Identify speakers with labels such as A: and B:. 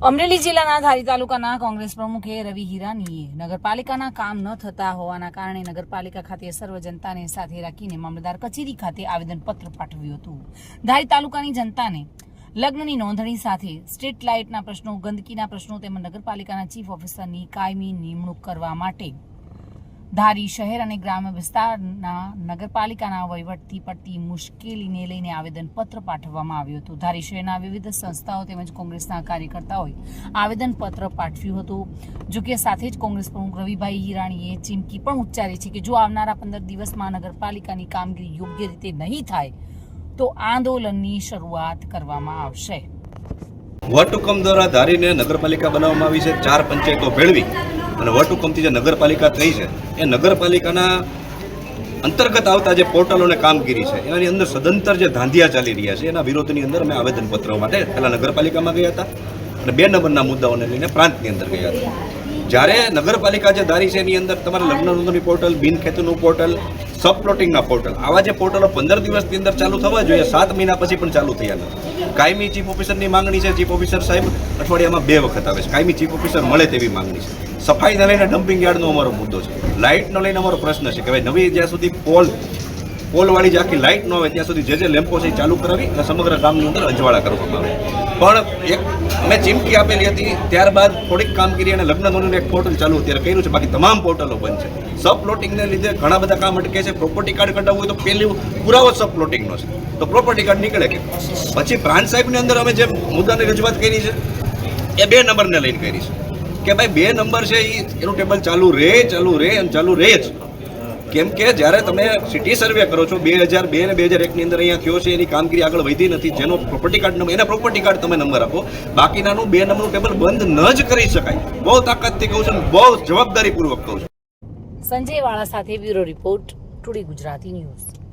A: અમરેલી જિલ્લાના ધારી તાલુકાના કોંગ્રેસ પ્રમુખે રવિ હિરાનીએ નગરપાલિકાના કામ ન થતા હોવાના કારણે નગરપાલિકા ખાતે સર્વ જનતાને સાથે રાખીને મામલતદાર કચેરી ખાતે આવેદનપત્ર પાઠવ્યું હતું. ધારી તાલુકાની જનતાને લગ્નની નોંધણી સાથે સ્ટ્રીટ લાઇટના પ્રશ્નો, ગંદકીના પ્રશ્નો તેમજ નગરપાલિકાના ચીફ ઓફિસરની કાયમી નિમણૂક કરવા માટે ધારી શહેર અને ગ્રામ્ય વિસ્તારના નગરપાલિકાના વહીવટથી પડતી મુશ્કેલીને લઈને આવેદનપત્ર પાઠવવામાં આવ્યું હતું. ધારી શહેરના વિવિધ સંસ્થાઓ તેમજ કોંગ્રેસના કાર્યકર્તાઓએ આવેદનપત્ર પાઠવ્યું હતું. જો કે સાથે જ કોંગ્રેસ પ્રમુખ રવિભાઈ હિરાણીએ ચીમકી પણ ઉચ્ચારી છે કે જો આવનારા પંદર દિવસમાં નગરપાલિકાની કામગીરી યોગ્ય રીતે નહીં થાય, તો આંદોલનની શરૂઆત કરવામાં આવશે.
B: વટહુકમ દ્વારા ધારીને નગરપાલિકા બનાવવામાં આવી છે. ચાર પંચાયતો ભેળવી. અને વટહુકમથી જે નગરપાલિકા થઈ છે, એ નગરપાલિકાના અંતર્ગત આવતા જે પોર્ટલોને કામગીરી છે એની અંદર સદંતર જે ધાંધિયા ચાલી રહ્યા છે, એના વિરોધની અંદર અમે આવેદનપત્રો માટે પહેલાં નગરપાલિકામાં ગયા હતા અને બે નંબરના મુદ્દાઓને લઈને પ્રાંતની અંદર ગયા હતા. જ્યારે નગરપાલિકા જે ધારી છે, એની અંદર તમારે લગ્ન નોંધણી પોર્ટલ બિન ખેતીનું પોર્ટલ સબ પ્લોટિંગના પોર્ટલ. આવા જે પોર્ટલો પંદર દિવસની અંદર ચાલુ થવા જોઈએ, સાત મહિના પછી પણ ચાલુ થયા નથી. કાયમી ચીફ ઓફિસરની માંગણી છે, ચીફ ઓફિસર સાહેબ, અઠવાડિયામાં બે વખત આવે છે. કાયમી ચીફ ઓફિસર મળે તેવી માંગણી છે. સફાઈને લઈને ડમ્પિંગ યાર્ડનો અમારો મુદ્દો છે. લાઇટનો લઈને અમારો પ્રશ્ન છે કે ભાઈ નવી જ્યાં સુધી પોલ, પોલવાળી જે આખી લાઇટ ન હોય ત્યાં સુધી જે જે લેમ્પો છે એ ચાલુ કરાવી અને સમગ્ર ગામની અંદર અજવાળા કરવામાં આવે. પણ એક મેં ચીમકી આપેલી હતી, ત્યારબાદ થોડીક કામગીરી અને લગ્ન નોંધણીનું એક પોર્ટલ ચાલુ અત્યારે કર્યું છે, બાકી તમામ પોર્ટલો બંધ છે. સબ પ્લોટિંગને લીધે ઘણા બધા કામ અટકે છે પ્રોપર્ટી કાર્ડ કઢાવવું હોય તો પહેલું પુરાવો સબ પ્લોટિંગનો છે. તો પ્રોપર્ટી કાર્ડ નીકળે કે? પછી પ્રાંત સાહેબની અંદર અમે જે મુદ્દાની રજૂઆત કરી છે, એ બે નંબરને લઈને કરી છે. કે ભાઈ બે નંબર છે એ એનું ટેબલ ચાલુ રહે ચાલુ રહે અને ચાલુ રહે જ. કેમ કે જ્યારે તમે સિટી સર્વે કરો છો, બે હજાર બે ને બે હજાર એકની અંદર અહીંયા થયો છે, એની કામગીરી આગળ વધી નથી, જેનો પ્રોપર્ટી કાર્ડ નંબર એના પ્રોપર્ટી કાર્ડ તમે નંબર આપો. બાકીનાનું બે નંબરનું ટેબલ બંધ ન જ કરી શકાય. બહુ તાકાતથી કહું છું અને બહુ જવાબદારીપૂર્વક કહું છું.
A: સંજય વાળા સાથે bureau report, today Gujarati news.